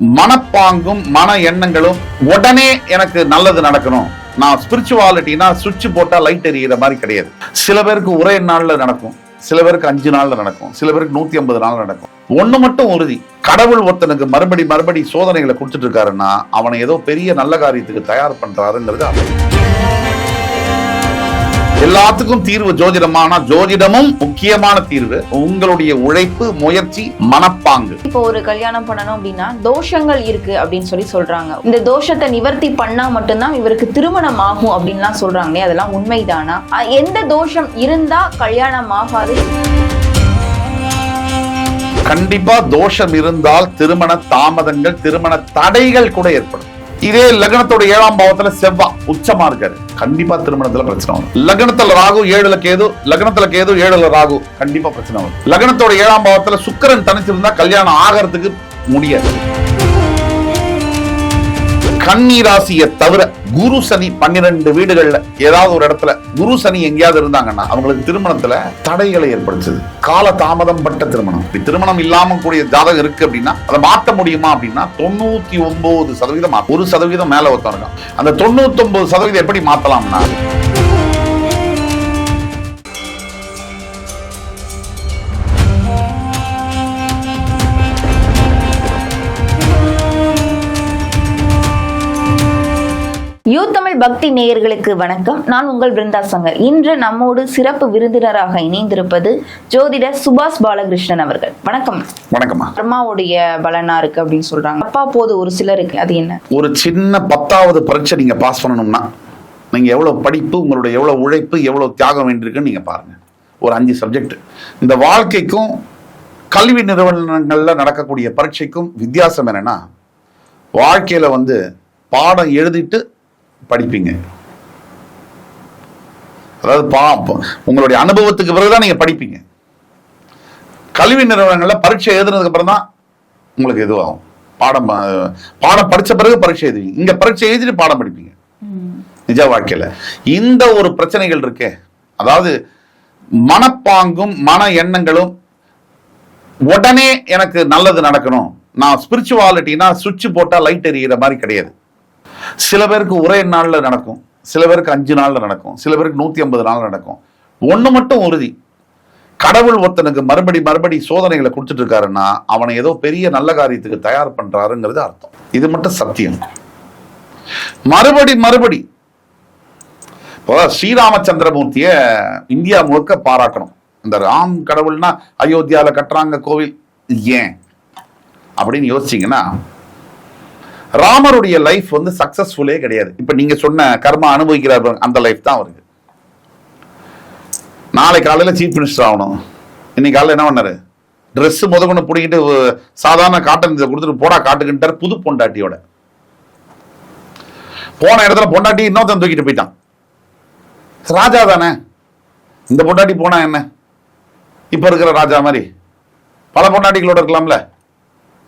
மனப்பாங்கும் மன எண்ணங்களும் உடனே எனக்கு நல்லது நடக்கணும். நான் ஸ்பிரிச்சுவாலிட்டினா சுவிட்ச் போட்டால் லைட் எரியிற மாதிரி கிடையாது. சில பேருக்கு ஒரே நாளில் நடக்கும். சில பேருக்கு அஞ்சு நாளில் நடக்கும். சில பேருக்கு நூத்தி ஐம்பது நாள் நடக்கும். ஒன்னு மட்டும் உறுதி. கடவுள் ஒருத்தனுக்கு மறுபடி மறுபடி சோதனைகளை கொடுத்துட்டு இருக்காருன்னா அவனை ஏதோ பெரிய நல்ல காரியத்துக்கு தயார் பண்றாருங்கிறது அர்த்தம். எல்லாத்துக்கும் தீர்வு ஜோதிடமா ஆனா ஜோதிடமும் முக்கியமான தீர்வு. உங்களுடைய உழைப்பு முயற்சி மனப்பாங்கு. இப்போ ஒரு கல்யாணம் பண்ணணும் அப்படின்னா தோஷங்கள் இருக்கு அப்படின்னு சொல்லி சொல்றாங்க. இந்த தோஷத்தை நிவர்த்தி பண்ணா மட்டும்தான் இவருக்கு திருமணம் ஆகும் அப்படின்லாம் சொல்றாங்களே அதெல்லாம் உண்மைதானா? எந்த தோஷம் இருந்தா கல்யாணம் ஆகாது? கண்டிப்பா தோஷம் இருந்தால் திருமண தாமதங்கள் திருமண தடைகள் கூட ஏற்படும். இதே லக்னத்தோட ஏழாம் பாவத்துல செவ்வா உச்சமா இருக்காரு. கண்டிப்பா திருமணத்துல பிரச்சனை வரும். லக்னத்துல ராகு ஏழுல கேது லக்னத்துல கேது ஏழுல ராகு கண்டிப்பா பிரச்சனை வரும். லக்னத்தோட ஏழாம் பாவத்துல சுக்கரன் தனிச்சிருந்தா கல்யாணம் ஆகிறதுக்கு முடியாது. கன்னி ராசியை தவிர குரு சனி பன்னிரெண்டு வீடுகள்ல ஏதாவது ஒரு இடத்துல குரு சனி எங்கேயாவது இருந்தாங்கன்னா அவங்களுக்கு திருமணத்துல தடைகளை ஏற்படுத்துது. கால தாமதம் பட்ட திருமணம். இப்படி திருமணம் இல்லாம கூடிய ஜாதகம் இருக்கு அப்படின்னா அதை மாற்ற முடியுமா அப்படின்னா தொண்ணூத்தி ஒன்பது சதவீதம் ஒரு சதவீதம் மேல ஒருத்தவங்க அந்த தொண்ணூத்தி ஒன்பது சதவீதம் எப்படி மாத்தலாம்னா யூ தமிழ் பக்தி நேயர்களுக்கு வணக்கம். நான் உங்கள் பிருந்தா சங்கர். இன்று நம்மோடு சிறப்பு விருந்தினராக இணைந்திருப்பது ஜோதிடர் சுபாஷ் பாலகிருஷ்ணன் அவர்கள். வணக்கம். வணக்கம்மா. கர்மாவுடைய பலனா இருக்கு அப்படின்னு சொல்றாங்க. அப்பா போது ஒரு சிலருக்கு அது என்ன? ஒரு சின்ன பத்தாவது பரீட்சை நீங்க பாஸ் பண்ணணும்னா நீங்க எவ்வளவு படிப்பு உங்களுடைய எவ்வளவு உழைப்பு எவ்வளவு தியாகம் வேண்டியிருக்குன்னு நீங்க பாருங்க. ஒரு அஞ்சு சப்ஜெக்ட் இந்த வாழ்க்கைக்கும் கல்வி நிறுவனங்கள்ல நடக்கக்கூடிய பரீட்சைக்கும் வித்தியாசம் என்னன்னா வாழ்க்கையில வந்து பாடம் எழுதிட்டு படிப்பீங்க. அதாவது பா உங்களுடைய அனுபவத்துக்கு பிறகுதான் நீங்க படிப்பீங்க. கல்வி நிறுவனங்கள்ல பரீட்சை எழுதுனதுக்கு அப்புறம் தான் உங்களுக்கு இதுவாகும். பாடம் பாடம் படிச்ச பிறகு பரீட்சை எழுதுவீங்க. இங்க பரீட்சை எழுதிட்டு பாடம் படிப்பீங்க. நிஜ வாழ்க்கையில. இந்த ஒரு பிரச்சனைகள் இருக்கே. அதாவது மனப்பாங்கும் மன எண்ணங்களும் உடனே எனக்கு நல்லது நடக்கணும். நான் ஸ்பிரிச்சுவாலிட்டினா சுவிட்ச் போட்டா லைட் எரியிற மாதிரி கிடையாது. சில பேருக்கு ஒரே நாள்ல நடக்கும் சில பேருக்கு அஞ்சு நாள்ல நடக்கும் சில பேருக்கு நூத்தி ஐம்பது நாள் நடக்கும். ஒண்ணு மட்டும் உறுதி. கடவுள் ஒருத்தனுக்கு மறுபடி மறுபடி சோதனைகளை கொடுத்துட்டு இருக்காருன்னா அவனை ஏதோ பெரிய நல்ல காரியத்துக்கு தயார் பண்றாருங்கிறது அர்த்தம். இது மட்டும் சத்தியம். மறுபடி மறுபடி. இப்போ ஸ்ரீராமச்சந்திரமூர்த்திய இந்தியா முழுக்க பாராட்டணும். இந்த ராம் கடவுள்னா அயோத்தியால கட்டுறாங்க கோவில். ஏன்? அப்படின்னு யோசிச்சீங்கன்னா ராமருடைய லைஃப் வந்து சக்சஸ்ஃபுல்லே கிடையாது. இப்ப நீங்க சொன்ன கர்மா அனுபவிக்கிறார் அந்த லைஃப் தான் அவருக்கு. நாளை காலையில சீஃப் மினிஸ்டர் ஆகணும். இன்னைக்கு காலையில என்ன பண்ணாரு? ட்ரெஸ்ஸு முத பிடிக்கிட்டு சாதாரண காட்டன் இதை கொடுத்துட்டு போடா காட்டுக்கிட்டார் புது பொண்டாட்டியோட. போன இடத்துல பொண்டாட்டி இன்னொருத்தன் தூக்கிட்டு போயிட்டான். ராஜா தானே? இந்த பொண்டாட்டி போனா என்ன? இப்ப இருக்கிற ராஜா மாதிரி. பல பொண்டாட்டிகளோட இருக்கலாம்ல.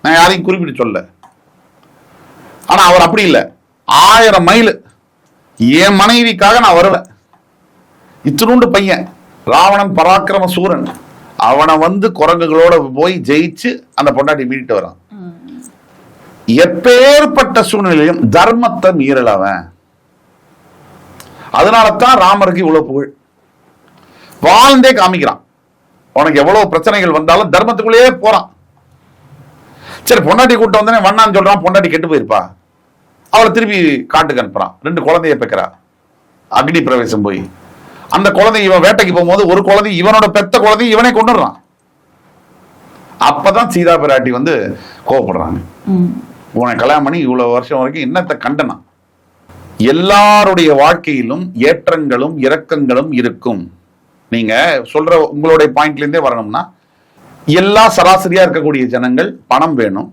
நான் யாரையும் குறிப்பிட்டு சொல்ல ஆனா அவர் அப்படி இல்லை. ஆயிரம் மைல் என் மனைவிக்காக நான் வருவேன். இத்தினூண்டு பையன் ராவணன் பராக்கிரம சூரன் அவனை வந்து குரங்குகளோட போய் ஜெயிச்சு அந்த பொண்டாட்டி மீட்டு வரான். எப்பேற்பட்ட சூழ்நிலையும் தர்மத்தை மீறல அவன். அதனால தான் ராமருக்கு இவ்வளவு புகழ். வாழ்ந்தே காமிக்கிறான். உனக்கு எவ்வளவு பிரச்சனைகள் வந்தாலும் தர்மத்துக்குள்ளேயே போறான். சரி பொண்டாட்டி கூட்டம் வந்தனே வண்ணான்னு சொல்றான் பொண்டாட்டி கெட்டு போயிருப்பா. அவளை திருப்பி காட்டுக்கு அனுப்புறான். ரெண்டு குழந்தைய பெக்கிறா. அக்னி பிரவேசம் போய். அந்த குழந்தை இவன் வேட்டைக்கு போகும்போது ஒரு குழந்தை இவனோட பெத்த குழந்தை இவனே கொண்டுடுறான் அப்பதான் சீதா பிராட்டி வந்து கோவப்படுறாங்க. உன்னை கல்யாணம் பண்ணி இவ்வளவு வருஷம் வரைக்கும் என்னத்தை கண்டனா? எல்லாருடைய வாழ்க்கையிலும் ஏற்றங்களும் இறக்கங்களும் இருக்கும். நீங்க சொல்ற உங்களுடைய பாயிண்ட்ல இருந்தே வரணும்னா எல்லா சராசரியா இருக்கக்கூடிய ஜனங்கள் பணம் வேணும்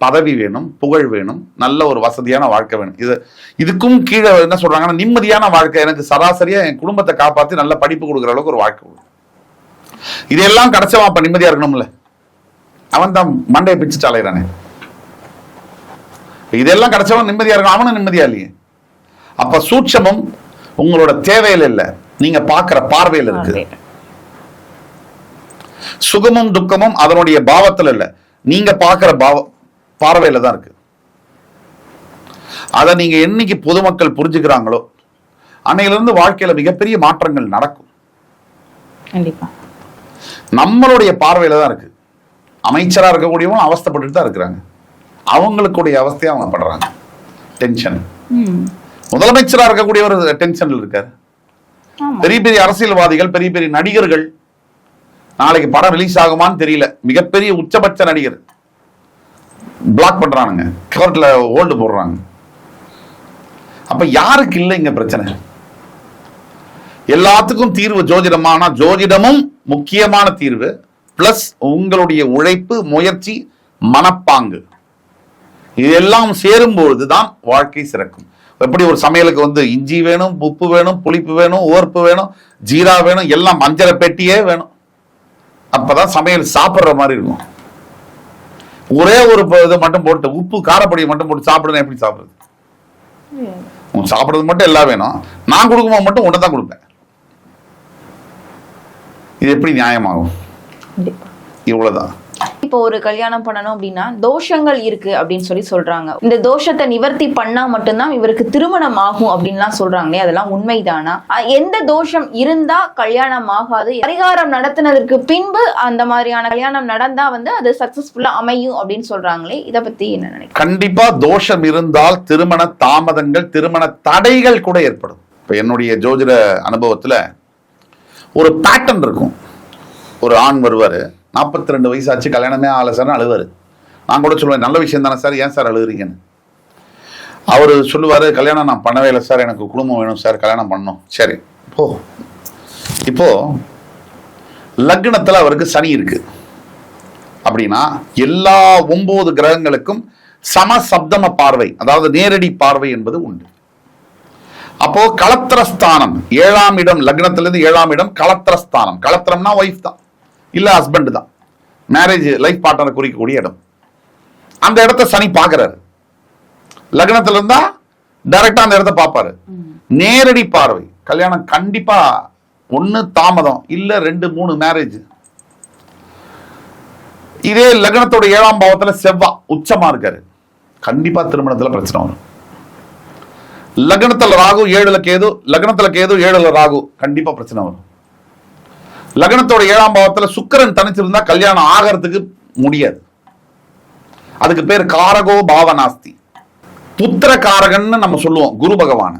பதவி வேணும் புகழ் வேணும் நல்ல ஒரு வசதியான வாழ்க்கை வேணும். இது இதுக்கும் கீழே என்ன சொல்றாங்கன்னா நிம்மதியான வாழ்க்கை. எனக்கு சராசரியா என் குடும்பத்தை காப்பாத்தி நல்ல படிப்பு கொடுக்குற அளவுக்கு ஒரு வாழ்க்கை வேணும். இதெல்லாம் கிடைச்சவன் அப்ப நிம்மதியா இருக்கணும்ல. அவன் தான் மண்டையை பிச்சு அலையிறானே. இதெல்லாம் கிடைச்சவன் நிம்மதியா இருக்கும் அவனும் நிம்மதியா இல்லையே. அப்ப சூட்சமம் உங்களோட தேவையில இல்ல. நீங்க பாக்குற பார்வையில் இருக்கு. சுகமும் துக்கமும் அதனுடைய பாவத்துல இல்ல. நீங்க பார்க்கிற பாவ பார்வையில தான் இருக்கு. அதை நீங்க என்னைக்கு பொதுமக்கள் புரிஞ்சுக்கிறாங்களோ அன்னையிலிருந்து வாழ்க்கையில மிகப்பெரிய மாற்றங்கள் நடக்கும். நம்மளுடைய பார்வையில தான் இருக்கு. அமைச்சரா இருக்கக்கூடியவங்க அவஸ்தைப்பட்டுட்டு தான் இருக்கிறாங்க. அவங்களுக்குடைய அவஸ்தையை அவங்க படுறாங்க. டென்ஷன் முதலமைச்சரா இருக்கக்கூடியவர் டென்ஷன்ல இருக்காரு. பெரிய பெரிய அரசியல்வாதிகள் பெரிய பெரிய நடிகர்கள் நாளைக்கு படம் ரிலீஸ் ஆகுமான்னு தெரியல. மிகப்பெரிய உச்சபட்ச நடிகர். பிளாக் பண்றானுங்க. கோர்ட்ல ஹோல்டு போடுறாங்க. அப்ப யாருக்கு இல்லை இங்க பிரச்சனை? எல்லாத்துக்கும் தீர்வு ஜோதிடமானா ஜோதிடமும் முக்கியமான தீர்வு. பிளஸ் உங்களுடைய உழைப்பு முயற்சி மனப்பாங்கு. இதெல்லாம் சேரும்பொழுது தான் வாழ்க்கை சிறக்கும். எப்படி ஒரு சமையலுக்கு வந்து இஞ்சி வேணும் உப்பு வேணும் புளிப்பு வேணும் ஓர்ப்பு வேணும் ஜீரா வேணும் எல்லாம் மஞ்சளை பெட்டியே வேணும். அப்பதான் சமையல் சாப்பிடுற மாதிரி இருக்கும். ஒரே ஒரு இது மட்டும் போட்டு உப்பு காரப்பொடியை மட்டும் போட்டு சாப்பிடுங்க எப்படி சாப்பிடுறது? உன் சாப்பிடுறது மட்டும் எல்லாம் வேணும். நான் கொடுக்கும்போது மட்டும் ஒன்று தான் கொடுப்பேன். இது எப்படி நியாயமாகும்? இவ்வளவுதான். இப்போ ஒரு கல்யாணம் பண்ணணும் அப்படின்னா தோஷங்கள் இருக்கு அப்படின்னு சொல்லி சொல்றாங்க. இந்த தோஷத்தை நிவர்த்தி பண்ணா மட்டும்தான் இவருக்கு திருமணம் ஆகும் அப்படின்லாம் சொல்றாங்களே அதெல்லாம் உண்மைதானா? எந்த தோஷம் இருந்தா கல்யாணம் ஆகாது. பரிகாரம் நடத்தினதற்கு பின்பு அந்த மாதிரியான கல்யாணம் நடந்தா வந்து அது சக்சஸ்ஃபுல்லா அமையும் அப்படின்னு சொல்றாங்களே இத பத்தி என்ன நினைக்க கண்டிப்பா தோஷம் இருந்தால் திருமண தாமதங்கள் திருமண தடைகள் கூட ஏற்படும். இப்ப என்னுடைய ஜோதிட அனுபவத்துல ஒரு பேட்டர்ன் இருக்கும். ஒரு ஆண் வருவாரு நாற்பத்தி ரெண்டு வயசு ஆச்சு கல்யாணமே ஆகல சார்னு அழுவார். நான் கூட சொல்லுவேன் நல்ல விஷயம் தானே சார் ஏன் சார் அழுகுறீங்கன்னு? அவர் சொல்லுவாரு கல்யாணம் நான் பண்ணவே இல்லை சார் எனக்கு குடும்பம் வேணும் சார் கல்யாணம் பண்ணணும். சரி போ இப்போ லக்னத்துல அவருக்கு சனி இருக்கு. அப்படின்னா எல்லா ஒன்பது கிரகங்களுக்கும் சம சப்தம பார்வை அதாவது நேரடி பார்வை என்பது உண்டு. அப்போ களத்திரஸ்தானம் ஏழாம் இடம் லக்னத்திலிருந்து ஏழாம் இடம் களத்திரஸ்தானம் களத்திரம்னா ஒய்ஃப் தான். இல்ல ஹஸ்பண்ட் தான். மேரேஜ் லைஃப் பார்ட்னரை குறிக்கக்கூடிய இடம். அந்த இடத்த சனி பார்க்கறாரு. லக்னத்துல இருந்தா டைரக்டா அந்த இடத்த பார்ப்பாரு. நேரடி பார்வை. கல்யாணம் கண்டிப்பா ஒண்ணு தாமதம் இல்ல ரெண்டு மூணு மேரேஜ் இதே லக்னத்தோட ஏழாம் பாவத்துல செவ்வா உச்சமா இருக்காரு. கண்டிப்பா திருமணத்துல பிரச்சனை வரும். லக்னத்துல ராகு ஏழுல கேது லக்னத்துல கேது ஏழுல ராகு கண்டிப்பா பிரச்சனை வரும். லக்னத்தோட ஏழாம் பாவத்துல சுக்கிரன் தனிச்சிருந்தா கல்யாணம் ஆகிறதுக்கு முடியாது. அதுக்கு பேர் காரகோ பாவனாஸ்தி புத்திர காரகன்னு நம்ம சொல்லுவோம் குரு பகவான்.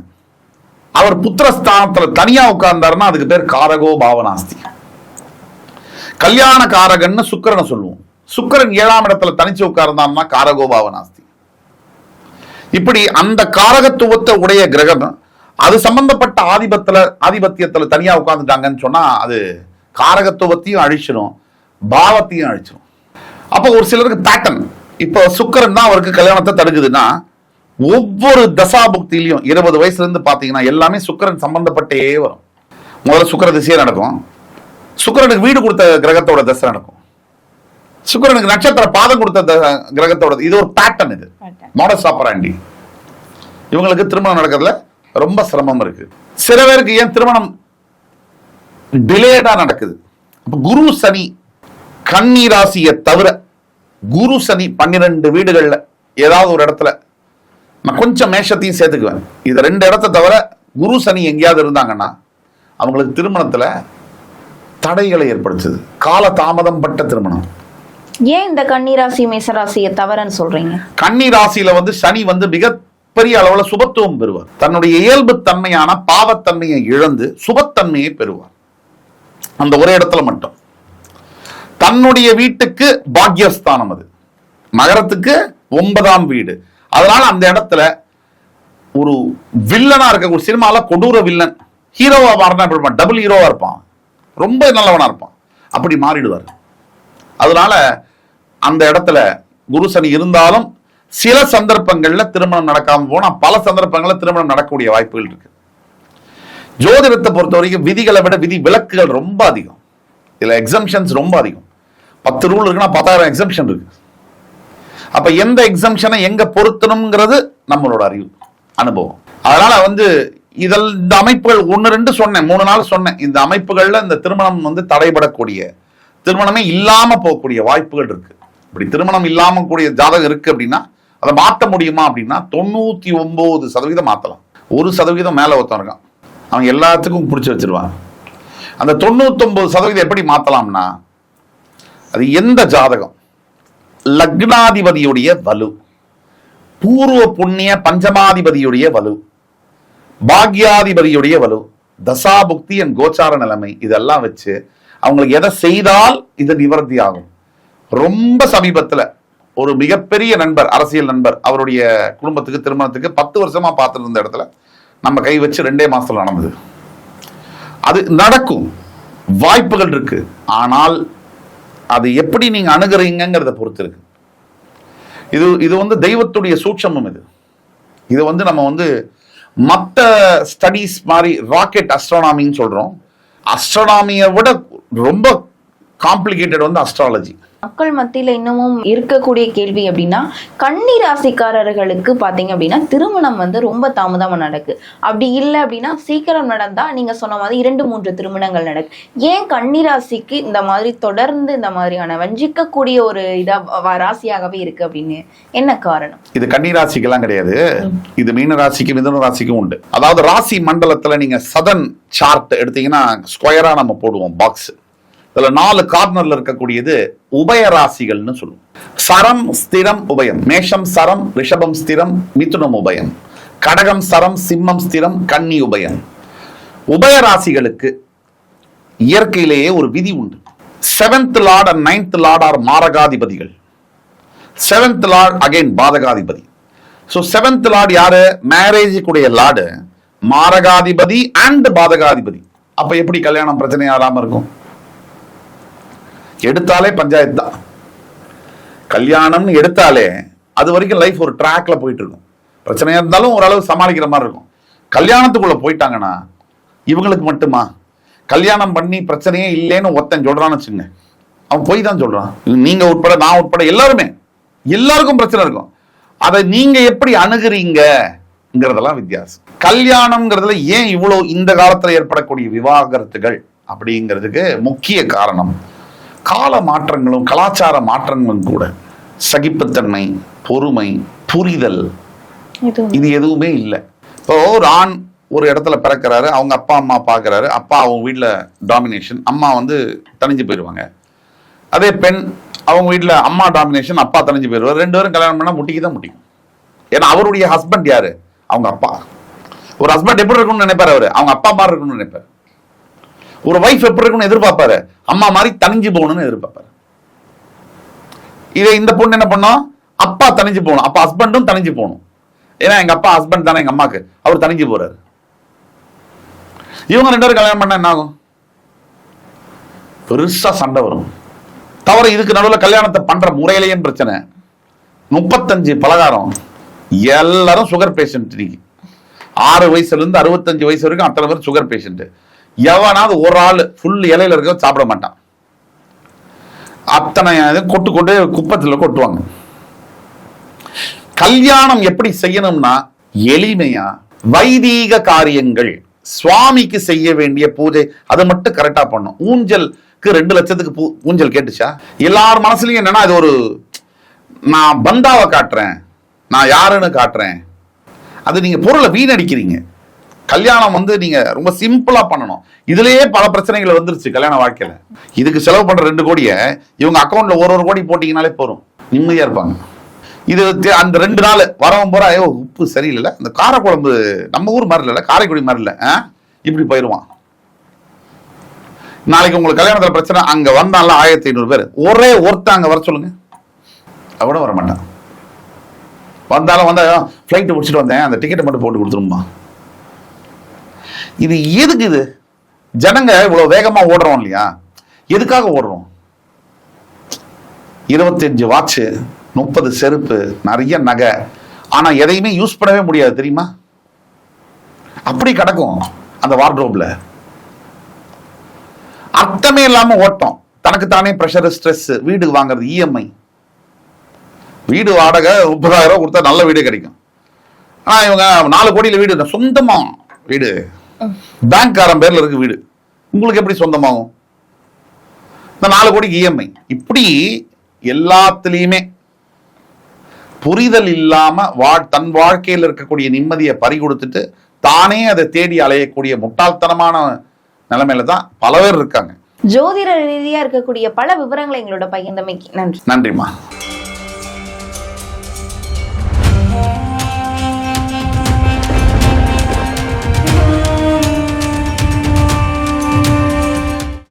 அவர் புத்திரஸ்தானத்தில் தனியா உட்கார்ந்தாருன்னா அதுக்கு பேர் காரகோ பாவனாஸ்தி கல்யாண காரகன்னு சுக்கிரனை சொல்லுவோம். சுக்கிரன் ஏழாம் இடத்துல தனிச்சு உட்கார்ந்தான்னா காரகோ பாவனாஸ்தி இப்படி அந்த காரகத்துவத்தை உடைய கிரகம் அது சம்பந்தப்பட்ட ஆதிபத்தில் ஆதிபத்தியத்துல தனியா உட்கார்ந்துட்டாங்கன்னு சொன்னா அது காரகத்துவத்தையும் அழிச்சிடும் பாவத்தையும் அழிச்சிடும் அப்போ ஒரு சிலருக்கு பேட்டர்ன் இப்போ சுக்கிரன் தான் அவருக்கு கல்யாணத்தை தடுக்குதுன்னா ஒவ்வொரு தசாபுக்தியிலையும் இருபது வயசுல இருந்து பாத்தீங்கன்னா எல்லாமே சுக்கிரன் சம்பந்தப்பட்டே வரும். முதல்ல சுக்கிர திசையே நடக்கும். சுக்கிரனுக்கு வீடு கொடுத்த கிரகத்தோட தசை நடக்கும். சுக்கிரனுக்கு நட்சத்திர பாதம் கொடுத்த கிரகத்தோட இது ஒரு பேட்டர்ன் இது. மாடஸ் ஆப்பராண்டி இவங்களுக்கு திருமணம் நடக்கிறதுல ரொம்ப சிரமம் இருக்கு. சில பேருக்கு ஏன் திருமணம் டிலேடா நடக்குது. அப்ப குரு சனி கன்னி ராசியை தவிர குரு சனி பன்னிரெண்டு வீடுகள்ல ஏதாவது ஒரு இடத்துல நான் கொஞ்சம் மேஷத்தையும் சேர்த்துக்குவேன். இது ரெண்டு இடத்த தவிர குரு சனி எங்கேயாவது இருந்தாங்கன்னா அவங்களுக்கு திருமணத்துல தடைகளை ஏற்படுத்துது. கால தாமதம் பட்ட திருமணம். ஏன் இந்த கன்னிராசி மேசராசியை தவறுன்னு சொல்றீங்க? கன்னி ராசியில வந்து சனி வந்து மிகப்பெரிய அளவுல சுபத்துவம் பெறுவார். தன்னுடைய இயல்பு தன்மையான பாவத்தன்மையை இழந்து சுபத்தன்மையை பெறுவார். அந்த ஒரே இடத்துல மட்டும். தன்னுடைய வீட்டுக்கு பாக்யஸ்தானம் அது. நகரத்துக்கு ஒன்பதாம் வீடு. அதனால அந்த இடத்துல ஒரு வில்லனா இருக்க ஒரு சினிமால கொடூர வில்லன் ஹீரோவா மாறினா எப்படி இருப்பான்? டபுள் ஹீரோவா இருப்பான். ரொம்ப நல்லவனா இருப்பான். அப்படி மாறிடுவார். அதனால அந்த இடத்துல குரு சனி இருந்தாலும் சில சந்தர்ப்பங்கள்ல திருமணம் நடக்காம போனா பல சந்தர்ப்பங்கள்ல திருமணம் நடக்கக்கூடிய வாய்ப்புகள் இருக்கு. ஜோதிடத்தை பொறுத்த வரைக்கும் விதிகளை விட விதி விலக்குகள் ரொம்ப அதிகம். இதுல எக்ஸம்ஷன்ஸ் ரொம்ப அதிகம். பத்து ரூல் இருக்குன்னா பத்தாயிரம் எக்ஸம்ஷன் இருக்கு. அப்ப எந்த எக்ஸம்ஷனை எங்க பொருத்தணுங்கிறது நம்மளோட அறிவு அனுபவம். அதனால வந்து இதில் இந்த அமைப்புகள் ஒன்று ரெண்டு சொன்னேன் மூணு நாள் சொன்னேன். இந்த அமைப்புகள்ல இந்த திருமணம் வந்து தடைபடக்கூடிய திருமணமே இல்லாம போகக்கூடிய வாய்ப்புகள் இருக்கு. இப்படி திருமணம் இல்லாம கூடிய ஜாதகம் இருக்கு அப்படின்னா அதை மாற்ற முடியுமா அப்படின்னா தொண்ணூத்தி ஒன்பது சதவீதம் மாத்தலாம். ஒரு சதவீதம் மேல ஒருத்தன் இருக்கான். அவன் எல்லாத்துக்கும் பிடிச்சி வச்சிருவான் அந்த தொண்ணூத்தொம்பது சதவீதம் எப்படி மாத்தலாம்னா அது எந்த ஜாதகம்? லக்னாதிபதியுடைய வலு. பூர்வ புண்ணிய பஞ்சமாதிபதியுடைய வலு. பாக்யாதிபதியுடைய வலு. தசாபுக்தி என் கோச்சார நிலைமை இதெல்லாம் வச்சு அவங்களுக்கு எதை செய்தால் இது நிவர்த்தி ஆகும். ரொம்ப சமீபத்தில் ஒரு மிகப்பெரிய நண்பர் அரசியல் நண்பர் அவருடைய குடும்பத்துக்கு திருமணத்துக்கு பத்து வருஷமா பார்த்துட்டு இருந்த இடத்துல நம்ம கை வச்சு ரெண்டே மாசத்துல நடந்தது. அது நடக்கும். வாய்ப்புகள் இருக்கு. ஆனால் அது எப்படி நீங்க அணுகிறீங்கிறத பொறுத்து இருக்கு. இது இது வந்து தெய்வத்துடைய சூட்சமும் இது. இது வந்து நம்ம வந்து மற்ற ஸ்டடீஸ் மாதிரி ராக்கெட் அஸ்ட்ரானாமின்னு சொல்றோம். அஸ்ட்ரானாமியை விட ரொம்ப காம்ப்ளிகேட்டட் வந்து அஸ்ட்ராலஜி மக்கள் மத்தியில இன்னமும் இருக்கக்கூடிய கேள்வி அப்படின்னா கன்னி ராசிக்காரர்களுக்கு பாத்தீங்க அப்படின்னா திருமணம் வந்து ரொம்ப தாமதமா நடக்கு. அப்படி இல்லை அப்படின்னா சீக்கிரம் நடந்தா நீங்க சொன்ன மாதிரி இரண்டு மூன்று திருமணங்கள் நடக்கு. ஏன் கன்னி ராசிக்கு இந்த மாதிரி தொடர்ந்து இந்த மாதிரியான வஞ்சிக்கக்கூடிய ஒரு இதா வ- ராசியாகவே இருக்கு அப்படின்னு? என்ன காரணம்? இது கன்னி ராசிக்கெல்லாம் கிடையாது இது மீன ராசிக்கு மிதுன ராசிக்கும் உண்டு. அதாவது ராசி மண்டலத்துல நீங்க சதன் சார்ட் எடுத்தீங்கன்னா ஸ்கொயரா நம்ம போடுவோம் பாக்ஸ் இதுல நாலு கார்னர்ல இருக்கக்கூடியது உபயராசிகள்னு சொல்லுவோம். சரம் ஸ்திரம் உபயம். மேஷம் சரம் ரிஷபம் ஸ்திரம் மிதுனம் உபயம். கடகம் சரம் சிம்மம் ஸ்திரம் கன்னி உபயம். உபயராசிகளுக்கு இயற்கையிலேயே ஒரு விதி உண்டு. Seventh lord and ninth lord are மாரகாதிபதிகள். Seventh lord again பாதகாதிபதி. ஸோ செவன்த் லார்ட் யாரு? மேரேஜுக்குடைய லார்டு மாரகாதிபதி அண்ட் பாதகாதிபதி. அப்ப எப்படி கல்யாணம் பிரச்சனை ஆகாம இருக்கும்? எடுத்தாலே பஞ்சாயத்து தான். கல்யாணம்னு எடுத்தாலே அது வரைக்கும் லைஃப் ஒரு ட்ராக்ல போயிட்டு இருக்கும். பிரச்சனையா இருந்தாலும் ஓரளவு சமாளிக்கிற மாதிரி இருக்கும். கல்யாணத்துக்குள்ள போயிட்டாங்கன்னா இவங்களுக்கு மட்டுமா? கல்யாணம் பண்ணி பிரச்சனையே இல்லைன்னு ஒருத்தன் சொல்றான்னு வச்சுங்க அவன் போய் தான் சொல்றான். நீங்க உட்பட நான் உட்பட எல்லாருமே. எல்லாருக்கும் பிரச்சனை இருக்கும். அதை நீங்க எப்படி அணுகிறீங்கிறதெல்லாம் வித்தியாசம். கல்யாணம்ங்கிறதுல ஏன் இவ்வளவு இந்த காலத்துல ஏற்படக்கூடிய விவாகரத்துகள் அப்படிங்கிறதுக்கு முக்கிய காரணம். கால மாற்றங்களும் கலாச்சார மாற்றங்களும் கூட சகிப்புத்தன்மை பொறுமை புரிதல் இது எதுவுமே இல்லை. இப்போ ஒரு ஆண் ஒரு இடத்துல பிறக்கிறாரு அவங்க அப்பா அம்மா பார்க்கறாரு அப்பா அவங்க வீட்டில் டாமினேஷன் அம்மா வந்து தனிஞ்சு போயிடுவாங்க அதே பெண் அவங்க வீட்டில் அம்மா டாமினேஷன் அப்பா தனிஞ்சு போயிடுவார் ரெண்டு பேரும் கல்யாணம் பண்ணால் முட்டிக்கு தான் முட்டிக்கும். ஏன்னா அவருடைய ஹஸ்பண்ட் யாரு? அவங்க அப்பா. ஒரு ஹஸ்பண்ட் எப்படி இருக்கணும்னு நினைப்பாரு அவரு? அவங்க அப்பா மாதிரி இருக்கணும்னு நினைப்பாரு. ஒரு வைஃப் எப்படி இருக்குன்னு எதிர்பார்ப்பாரு? அம்மா மாதிரி தனிஞ்சு போகணும்னு எதிர்பார்ப்பாரு. இதை இந்த பொண்ணு என்ன பண்ணோம் அப்பா தனிஞ்சு போகணும். அப்பா ஹஸ்பண்டும் தனிஞ்சு போகணும். ஏன்னா எங்க அப்பா ஹஸ்பண்ட் தானே எங்க அம்மாக்கு. அவர் தனிஞ்சு போறாரு. இவங்க ரெண்டு பேரும் கல்யாணம் பண்ணா என்ன ஆகும்? பெருசா சண்டை வரும். தவிர இதுக்கு நடுவில் கல்யாணத்தை பண்ற முறையிலேயும் பிரச்சனை. முப்பத்தஞ்சு பலகாரம். எல்லாரும் சுகர் பேஷண்ட் இன்னைக்கு. ஆறு வயசுல இருந்து அறுபத்தஞ்சு வயசு வரைக்கும் அத்தனை பேர் சுகர் பேஷண்ட்டு எவனாவது ஒரு ஆள் ஃபுல் இலையில இருக்க சாப்பிட மாட்டான். அத்தனை கொட்டு கொண்டு குப்பத்தில் கொட்டுவாங்க. கல்யாணம் எப்படி செய்யணும்னா எளிமையா வைதீக காரியங்கள் சுவாமிக்கு செய்ய வேண்டிய பூஜை அதை மட்டும் கரெக்டா பண்ணும் ஊஞ்சலுக்கு ரெண்டு லட்சத்துக்கு பூ- ஊஞ்சல் கேட்டுச்சா? எல்லார் மனசுலயும் என்னன்னா இது ஒரு நான் பந்தாவை காட்டுறேன் நான் யாருன்னு காட்டுறேன். அது நீங்க பொருளை வீணடிக்கிறீங்க. கல்யாணம் வந்து நீங்க ரொம்ப சிம்பிளா பண்ணணும். இதுலயே பல பிரச்சனைகள் வந்துருச்சு கல்யாண வாழ்க்கையில. இதுக்கு செலவு பண்ற ரெண்டு கோடியை இவங்க அக்கௌண்ட்ல ஒரு ஒரு கோடி போட்டீங்கனாலே போதும். நிம்மதியா இருப்பாங்க. இது அந்த ரெண்டு நாள் வரவன் போற ஐயோ உப்பு சரியில்லை அந்த காரக்குழம்பு நம்ம ஊர் மாதிரி இல்லை காரைக்குடி மாதிரி இல்லை இப்படி போயிடுவான் நாளைக்கு உங்களுக்கு கல்யாணத்துல பிரச்சனை அங்க வந்தால ஆயிரத்தி ஐநூறு பேர். ஒரே ஒருத்தன் அங்க வர சொல்லுங்க. அவட வர மாட்டான் வந்தாலும் வந்தா ஃப்ளைட்டு பிடிச்சிட்டு வந்தேன் அந்த டிக்கெட்டை மட்டும் போட்டு கொடுத்துருமா இது எதுக்கு இது? ஜனங்க இவ்வளவு வேகமா ஓடுறோம் இல்லையா? எதுக்காக ஓடுறோம்? இருபத்தஞ்சு வாட்சு முப்பது செருப்பு நிறைய நகை. ஆனா எதையுமே யூஸ் பண்ணவே முடியாது தெரியுமா? அப்படி கிடக்கும் அந்த வார்ட்ரோப்ல அர்த்தமே இல்லாம ஓட்டம். தனக்கு தானே ப்ரெஷர் ஸ்ட்ரெஸ் வீடு வாங்குறது இஎம்ஐ வீடு வாடகை முப்பதாயிரம் கொடுத்தா நல்ல வீடு கிடைக்கும். ஆனா இவங்க நாலு கோடியில் வீடு இருக்கு. சொந்தமா வீடு. பேங்க்காரன் பேர்ல இருக்கு வீடு. உங்களுக்கு எப்படி சொந்தமாகும்? இந்த நாலு கோடிக்கு இஎம்ஐ இப்படி எல்லாத்துலேயுமே புரிதல் இல்லாம வா தன் வாழ்க்கையில் இருக்கக்கூடிய நிம்மதியை பறி கொடுத்துட்டு தானே அதை தேடி அலையக்கூடிய முட்டாள்தனமான நிலைமையில தான் பல பேர் இருக்காங்க. ஜோதிட ரீதியா இருக்கக்கூடிய பல விவரங்களை எங்களோட பகிர்ந்தமைக்கு நன்றி. நன்றிம்மா.